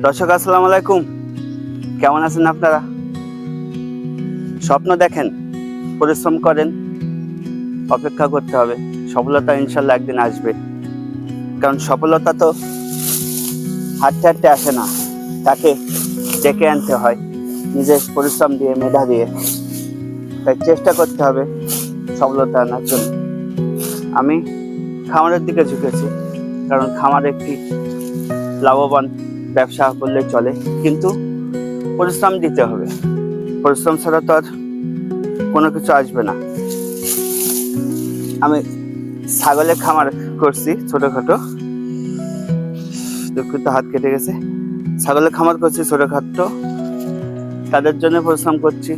দর্শক, আসসালামু আলাইকুম। কেমন আছেন আপনারা? স্বপ্ন দেখেন, পরিশ্রম করেন, অপেক্ষা করতে হবে। সফলতা ইনশাল্লাহ একদিন আসবে। কারণ সফলতা তো হাঁটতে হাঁটতে আসে না। তাকে ডেকে আনতে হয়, নিজের পরিশ্রম দিয়ে, মেধা দিয়ে। তাই চেষ্টা করতে হবে সফলতা আনার জন্য। আমি খামারের দিকে ঝুঁকেছি, কারণ খামার একটি লাভবান ব্যবসা করলে চলে, কিন্তু পরিশ্রম দিতে হবে। পরিশ্রম ছাড়া তো আর কোনো কিছু আসবে না। আমি ছাগলের খামার করছি ছোটোখাটো। দুঃখিত, হাত কেটে গেছে। ছাগলের খামার করছি ছোটোখাটো। তাদের জন্য পরিশ্রম করছি।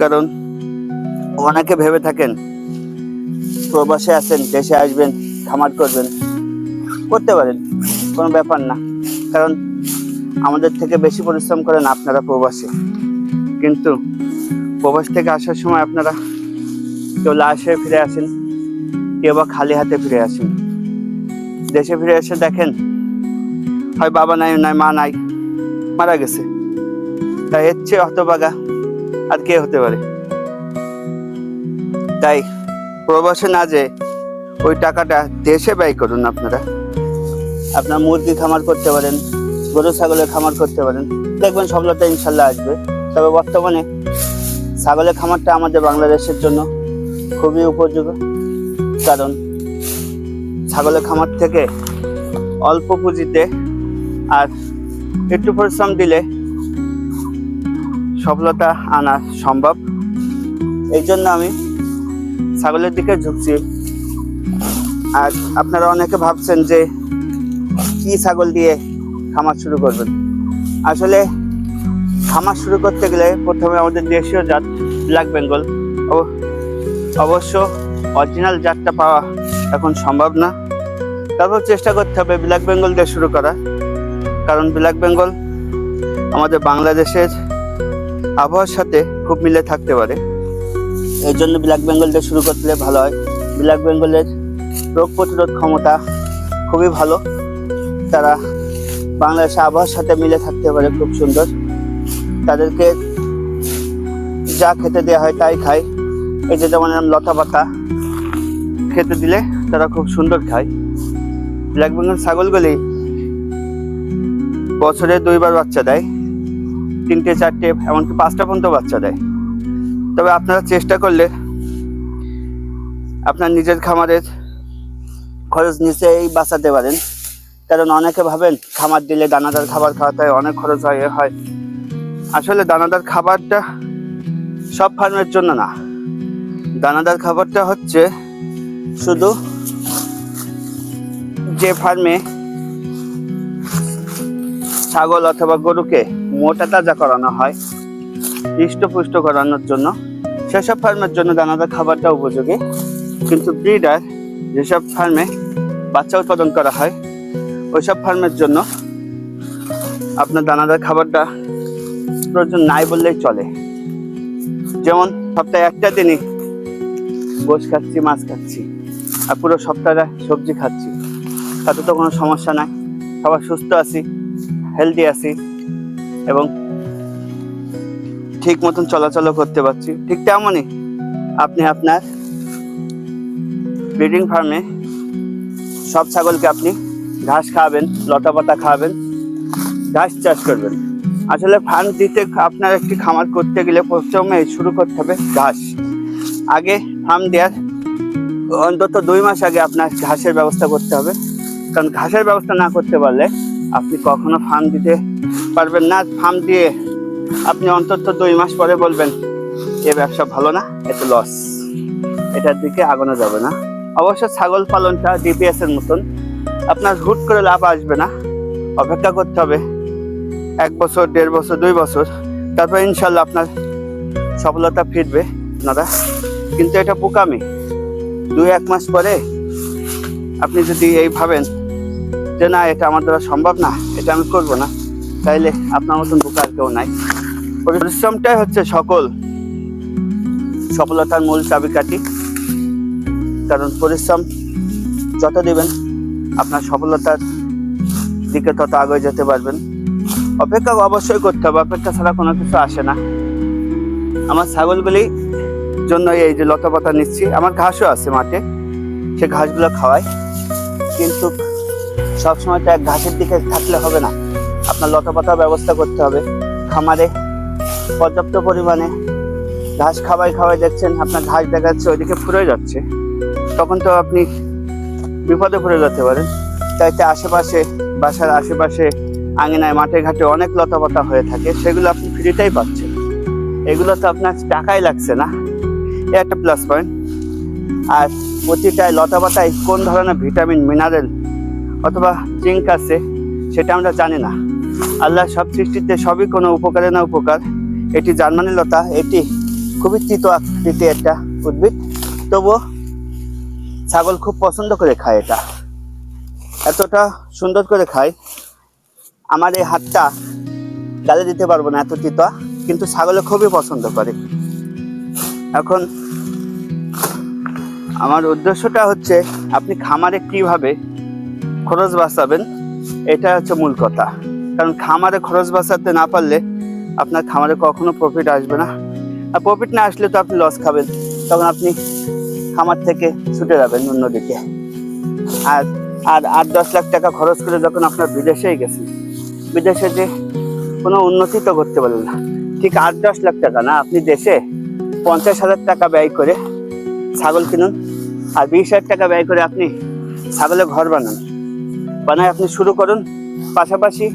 কারণ অনেকে ভেবে থাকেন, প্রবাসে আছেন দেশে আসবেন, খামার করবেন, করতে পারেন। কোনো ব্যাপার না। কারণ আমাদের থেকে বেশি পরিশ্রম করেন আপনারা প্রবাসে। কিন্তু প্রবাস থেকে আসার সময় আপনারা কেউ লাশ হয়ে ফিরে আসেন, কেউ বা খালি হাতে ফিরে আসেন। দেশে ফিরে এসে দেখেন, হয় বাবা নাই নাই মা নাই, মারা গেছে। তাই এর চেয়ে হতবাগা আর কে হতে পারে? তাই প্রবাসে না যে ওই টাকাটা দেশে ব্যয় করুন আপনারা। আপনার মুরগি খামার করতে পারেন, গরু, ছাগলের খামার করতে পারেন। দেখবেন সফলতা ইনশাল্লাহ আসবে। তবে বর্তমানে ছাগলের খামারটা আমাদের বাংলাদেশের জন্য খুবই উপযোগী। কারণ ছাগলের খামার থেকে অল্প পুঁজিতে আর একটু পরিশ্রম দিলে সফলতা আনা সম্ভব। এই জন্য আমি ছাগলের দিকে ঝুঁকছি। আর আপনারা অনেকে ভাবছেন যে কি ছাগল দিয়ে খামার শুরু করবেন? আসলে খামার শুরু করতে গেলে প্রথমে আমাদের দেশীয় জাত ব্ল্যাক বেঙ্গল। ও, অবশ্য অরিজিনাল জাতটা পাওয়া এখন সম্ভব না। তারপর চেষ্টা করতে হবে ব্ল্যাক বেঙ্গল দিয়ে শুরু করা। কারণ ব্ল্যাক বেঙ্গল আমাদের বাংলাদেশের আবহাওয়ার সাথে খুব মিলে থাকতে পারে। এই জন্য ব্ল্যাক বেঙ্গল দিয়ে শুরু করলে ভালো হয়। ব্ল্যাক বেঙ্গলের রোগ প্রতিরোধ ক্ষমতা খুবই ভালো। তারা বাংলাদেশের আবহাওয়ার সাথে মিলে থাকতে পারে, খুব সুন্দর। তাদেরকে যা খেতে দেওয়া হয় তাই খায়। এই যে যেমন লতা পাতা খেতে দিলে তারা খুব সুন্দর খায়। ব্ল্যাক বেঙ্গল ছাগলগুলি বছরে দুইবার বাচ্চা দেয়, তিনটে, চারটে, এমনকি পাঁচটা পর্যন্ত বাচ্চা দেয়। তবে আপনারা চেষ্টা করলে আপনার নিজের খামারের খরচ নিচেই বাঁচাতে পারেন। কারণ অনেকে ভাবেন খামার দিলে দানাদার খাবার খাওয়াতে অনেক খরচ হয়, এ হয়। আসলে দানাদার খাবারটা সব ফার্মের জন্য না। দানাদার খাবারটা হচ্ছে শুধু যে ফার্মে ছাগল অথবা গরুকে মোটা তাজা করানো হয়, হৃষ্টপুষ্ট করানোর জন্য, সেসব ফার্মের জন্য দানাদার খাবারটা উপযোগী। কিন্তু ব্রিডার যেসব ফার্মে বাচ্চা উৎপাদন করা হয় ওইসব ফার্মের জন্য আপনার দানাদার খাবারটা প্রয়োজন নাই বললেই চলে। যেমন সপ্তাহে একটা দিনই গোশ খাচ্ছি, মাছ খাচ্ছি, আর পুরো সপ্তাহটা সবজি খাচ্ছি। তাতে তো কোনো সমস্যা নাই। সবার সুস্থ আছি হেলদি আছি, এবং ঠিক মতন চলাচলও করতে পারছি। ঠিক তেমনই আপনি আপনার ব্রিডিং ফার্মে সব ছাগলকে আপনি ঘাস খাওয়াবেন লতা পাতা খাওয়াবেন ঘাস চাষ করবেন। আসলে ফার্ম দিতে আপনার একটি খামার করতে গেলে প্রথমে শুরু করতে হবে ঘাস। আগে ফার্ম দেওয়ার অন্তত দুই মাস আগে আপনার ঘাসের ব্যবস্থা করতে হবে। কারণ ঘাসের ব্যবস্থা না করতে পারলে আপনি কখনো ফার্ম দিতে পারবেন না। ফার্ম দিয়ে আপনি অন্তত দুই মাস পরে বলবেন, এ ব্যবসা ভালো না, এত লস এটার দিকে আগানো যাবে না। অবশ্য ছাগল পালনটা ডিপিএস এর মতন। আপনার হুট করে লাভ আসবে না। অপেক্ষা করতে হবে। এক বছর, দেড় বছর, দুই বছর। তারপর ইনশাল্লাহ আপনার সফলতা ফিরবে আপনারা। কিন্তু এটা বোকামি। দুই, এক মাস পরে আপনি যদি এই ভাবেন যে না, এটা আমার দ্বারা সম্ভব না, এটা আমি করব না, তাইলে আপনার মতন বোকা আর কেউ নাই। পরিশ্রমটাই হচ্ছে সকল সফলতার মূল চাবিকাঠি। কারণ পরিশ্রম যত দিবেন আপনার সফলতার দিকে তত আগে যেতে পারবেন। অপেক্ষা অবশ্যই করতে হবে, অপেক্ষা ছাড়া কোনো কিছু আসে না। আমার ছাগলগুলি জন্য এই যে লতা পাতা নিচ্ছি, আমার ঘাসও আছে মাঠে, সে ঘাসগুলো খাওয়াই। কিন্তু সবসময় তো এক ঘাসের দিকে থাকলে হবে না। আপনার লতা পাতার ব্যবস্থা করতে হবে। খামারে পর্যাপ্ত পরিমাণে ঘাস খাওয়াই খাওয়াই দেখছেন, আপনার ঘাস দেখা যাচ্ছে ওইদিকে ফুরে যাচ্ছে। তখন তো আপনি বিপদে পড়ে যেতে পারেন তাইতে আশেপাশে, বাসার আশেপাশে, আঙিনায় মাঠে ঘাটে অনেক লতা পাতা হয়ে থাকে, সেগুলো আপনি ফ্রিতেই পাচ্ছেন। এগুলো তো আপনার টাকাই লাগছে না। এ একটা প্লাস পয়েন্ট আর প্রতিটায় লতা পাতায় কোন ধরনের ভিটামিন মিনারেল অথবা জিঙ্ক আছে, সেটা আমরা জানি না। আল্লাহ সব সৃষ্টিতে সবই কোনো উপকারে না উপকার। এটি জার্মানি লতা, এটি খুবই তিতো আকৃতির একটা উদ্ভিদ। তবুও ছাগল খুব পছন্দ করে খায় এটা। এতটা সুন্দর করে খায়। আমার এই হাতটা গালে দিতে পারব না এত তিতা কিন্তু ছাগলে খুবই পছন্দ করে। এখন আমার উদ্দেশ্যটা হচ্ছে, আপনি খামারে কীভাবে খরচ বাঁচাবেন, এটা হচ্ছে মূল কথা। কারণ খামারে খরচ বাঁচাতে না পারলে আপনার খামারে কখনো প্রফিট আসবে না। আর প্রফিট না আসলে তো আপনি লস খাবেন। তখন আপনি খামার থেকে ছুটে যাবেন অন্যদিকে। আর আর আট দশ লাখ টাকা খরচ করে যখন আপনার বিদেশেই গেছেন, বিদেশে যে কোনো উন্নতি তো করতে পারলেন না। ঠিক আট, দশ লাখ টাকা না, আপনি দেশে পঞ্চাশ হাজার টাকা ব্যয় করে ছাগল কিনুন, আর বিশ হাজার টাকা ব্যয় করে আপনি ছাগলের ঘর বানান। বানায় আপনি শুরু করুন, পাশাপাশি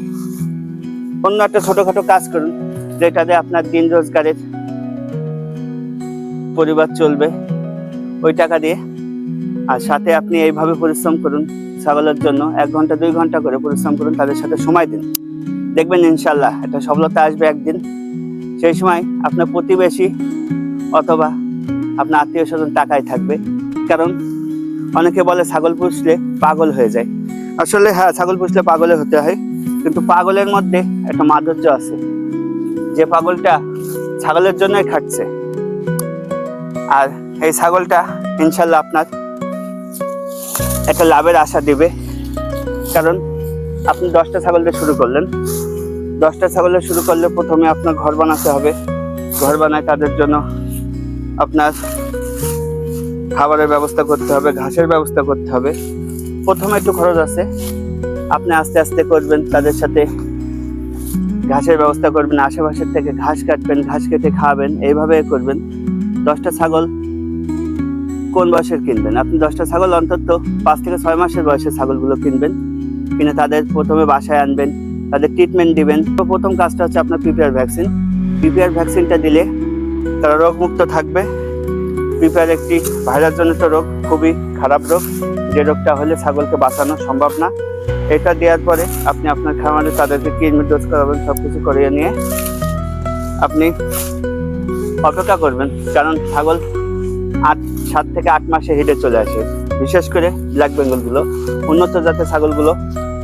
অন্য একটা ছোটোখাটো কাজ করুন, যেটাতে আপনার দিন রোজগারের পরিবার চলবে। ওই টাকা দিয়ে। আর সাথে আপনি এইভাবে পরিশ্রম করুন, ছাগলের জন্য এক ঘণ্টা, দুই ঘণ্টা করে পরিশ্রম করুন, তাদের সাথে সময় দিন। দেখবেন ইনশাল্লাহ একটা সফলতা আসবে একদিন। সেই সময় আপনার প্রতিবেশী অথবা আপনার আত্মীয় স্বজন টাকায় থাকবে। কারণ অনেকে বলে ছাগল পুষলে পাগল হয়ে যায়। আসলে হ্যাঁ ছাগল পুষলে পাগলে হতে হয়। কিন্তু পাগলের মধ্যে একটা মাধুর্য আছে। যে পাগলটা ছাগলের জন্যই খাটছে। আর এই ছাগলটা, ইনশাল্লাহ আপনার একটা লাভের আশা দিবে। কারণ আপনি দশটা ছাগল দিয়ে শুরু করলেন। দশটা ছাগল শুরু করলে প্রথমে আপনার ঘর বানাতে হবে। ঘর বানায় তাদের জন্য আপনার খাবারের ব্যবস্থা করতে হবে, ঘাসের ব্যবস্থা করতে হবে। প্রথমে একটু খরচ আছে। আপনি আস্তে আস্তে করবেন, তাদের সাথে ঘাসের ব্যবস্থা করবেন, আশেপাশের থেকে ঘাস কাটবেন, ঘাস কেটে খাওয়াবেন এইভাবে করবেন। দশটা ছাগল কোন বয়সের কিনবেন? আপনি দশটা ছাগল, অন্তত পাঁচ থেকে ছয় মাসের বয়সের ছাগলগুলো কিনবেন। কিনে তাদের প্রথমে বাসায় আনবেন, তাদের ট্রিটমেন্ট দিবেন। প্রথম কাজটা হচ্ছে আপনার পিপিআর ভ্যাকসিন পিপিআর ভ্যাকসিনটা দিলে তারা রোগমুক্ত থাকবে। পিপিআর একটি ভাইরাসজনিত রোগ, খুবই খারাপ রোগ। যে রোগটা হলে ছাগলকে বাঁচানো সম্ভব না। এটা দেওয়ার পরে আপনি আপনার খামারে তাদেরকে কৃমি ডোজ করাবেন সব কিছু করিয়ে নিয়ে আপনি অপেক্ষা করবেন। কারণ ছাগল আট, সাত থেকে আট মাসে হেঁটে চলে আসে। বিশেষ করে ব্ল্যাক বেঙ্গলগুলো উন্নত জাতের ছাগলগুলো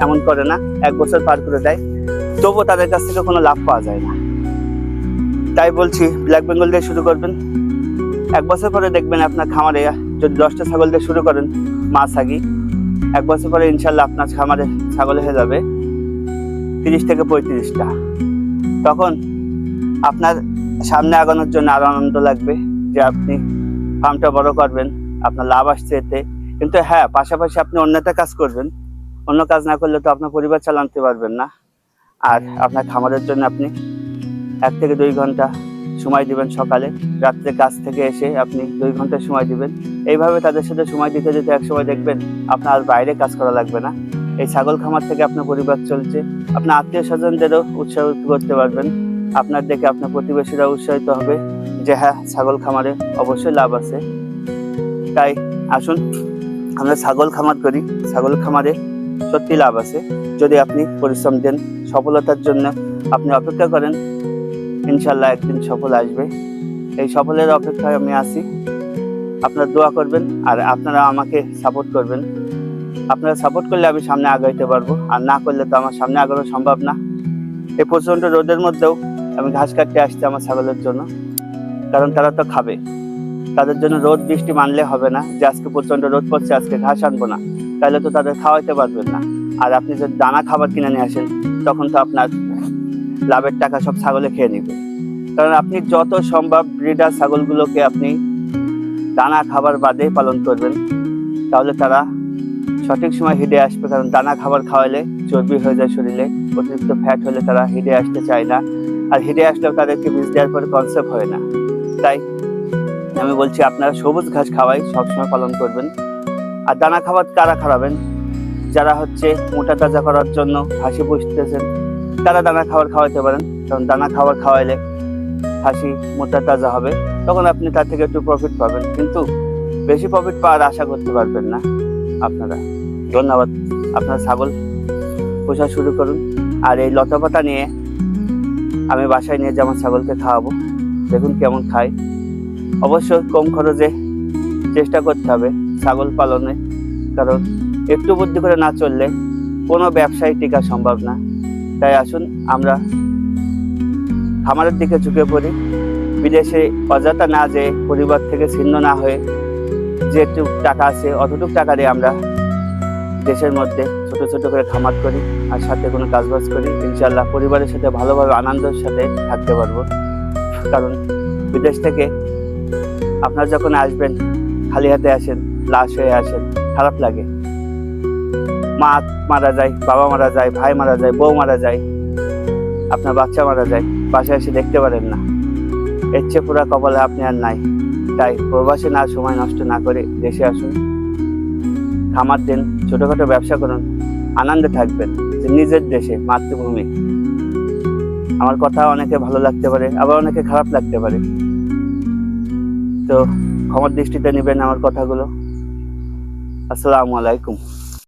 এমন করে না, এক বছর পার করে দেয়। তবুও তাদের কাছ থেকে কোনো লাভ পাওয়া যায় না। তাই বলছি ব্ল্যাক বেঙ্গল দিয়ে শুরু করবেন। এক বছর পরে দেখবেন আপনার খামারে, যদি দশটা ছাগল দিয়ে শুরু করেন, মা ছাগি, এক বছর পরে ইনশাল্লাহ আপনার খামারে ছাগল হয়ে যাবে তিরিশ থেকে পঁয়ত্রিশটা। তখন আপনার সামনে আগানোর জন্য আরও আনন্দ লাগবে যে আপনি ফার্মটা বড় করবেন, আপনার লাভ আসছে এতে। কিন্তু হ্যাঁ পাশাপাশি আপনি অন্য একটা কাজ করবেন। অন্য কাজ না করলে তো আপনার পরিবার চালাতে পারবেন না। আর আপনার খামারের জন্য আপনি এক থেকে দুই ঘণ্টা সময় দিবেন সকালে। রাত্রে কাজ থেকে এসে আপনি দুই ঘণ্টা সময় দিবেন। এইভাবে তাদের সাথে সময় দিতে দিতে এক সময় দেখবেন আপনার আর বাইরে কাজ করা লাগবে না। এই ছাগল খামার থেকে আপনার পরিবার চলছে। আপনার আত্মীয় স্বজনদেরও উৎসাহিত করতে পারবেন। আপনার দেখে আপনার প্রতিবেশীরা উৎসাহিত হবে। যে হ্যাঁ ছাগল খামারে অবশ্যই লাভ আছে। তাই আসুন, আমরা ছাগল খামার করি। ছাগল খামারে সত্যি লাভ আছে। যদি আপনি পরিশ্রম দেন, সফলতার জন্য আপনি অপেক্ষা করেন, ইনশাল্লাহ একদিন সফল আসবে। এই সফলের অপেক্ষায় আমি আছি। আপনারা দোয়া করবেন আর আপনারা আমাকে সাপোর্ট করবেন। আপনারা সাপোর্ট করলে আমি সামনে আগাইতে পারব। আর না করলে তো আমার সামনে আগানো সম্ভব না। এই প্রচণ্ড রোদের মধ্যেও আমি ঘাস কাটতে আসছি আমার ছাগলের জন্য। কারণ তারা তো খাবে। তাদের জন্য রোদ বৃষ্টি মানলে হবে না। যে আজকে প্রচণ্ড রোদ পড়ছে, আজকে ঘাস আনব না। তাহলে তো তাদের খাওয়াইতে পারবেন না। আর আপনি যদি দানা খাবার কিনে নিয়ে আসেন, তখন তো আপনার লাভের টাকা সব ছাগলে খেয়ে নেবে। কারণ আপনি যত সম্ভব ব্রিডার ছাগলগুলোকে আপনি দানা খাবার বাদে পালন করবেন, তাহলে তারা সঠিক সময় হিডে আসবে। কারণ দানা খাবার খাওয়ালে চর্বি হয়ে যায় শরীরে, অতিরিক্ত ফ্যাট হলে তারা হিডে আসতে চায় না। আর হিডে আসলেও তাদেরকে বীজ দেওয়ার পরে কনসেপ্ট হয় না। তাই আমি বলছি আপনারা সবুজ ঘাস খাওয়াই, সবসময় পালন করবেন। আর দানা খাবার কারা খাওয়াবেন? যারা হচ্ছে মোটা তাজা করার জন্য হাসি পুষতেছেন, তারা দানা খাবার খাওয়াতে পারেন। কারণ দানা খাবার খাওয়াইলে হাসি মোটা তাজা হবে, তখন আপনি তার থেকে একটু প্রফিট পাবেন। কিন্তু বেশি প্রফিট পাওয়ার আশা করতে পারবেন না আপনারা। ধন্যবাদ। আপনারা ছাগল পোষা শুরু করুন। আর এই লতাপাতা নিয়ে আমি বাসায় নিয়ে যেমন ছাগলকে খাওয়াবো। দেখুন কেমন খায়। অবশ্য কম খরচে চেষ্টা করতে হবে ছাগল পালনে, কারণ একটু বুদ্ধি করে না চললে কোনো ব্যবসায় টিকা সম্ভব না। তাই আসুন আমরা খামারের দিকে ঝুঁকে পড়ি। বিদেশে অযথা না যে পরিবার থেকে ছিন্ন না হয়ে যেটুক টাকা আছে, অতটুক টাকা দিয়ে আমরা দেশের মধ্যে ছোট ছোট করে খামার করি আর সাথে কোনো কাজবাজ করি। ইনশাল্লাহ পরিবারের সাথে ভালোভাবে আনন্দের সাথে থাকতে পারব। কারণ বিদেশ থেকে আপনারা যখন আসবেন খালি হাতে আসেন, লাশ হয়ে আসেন, খারাপ লাগে। মা মারা যায়, বাবা মারা যায়, ভাই মারা যায়, বউ মারা যায়, আপনার বাচ্চা মারা যায়, বাসায় এসে দেখতে পারেন না। এর চেয়ে পুরা কপালে আপনি আর নাই। তাই প্রবাসে না, সময় নষ্ট না করে দেশে আসুন। খামার দিন, ছোটখাটো ব্যবসা করুন, আনন্দে থাকবেন। যে নিজের দেশে, মাতৃভূমি। আমার কথা অনেকে ভালো লাগতে পারে, আবার অনেকে খারাপ লাগতে পারে। তো ক্ষমার দৃষ্টিতে নেবেন আমার কথাগুলো। আসসালামু আলাইকুম।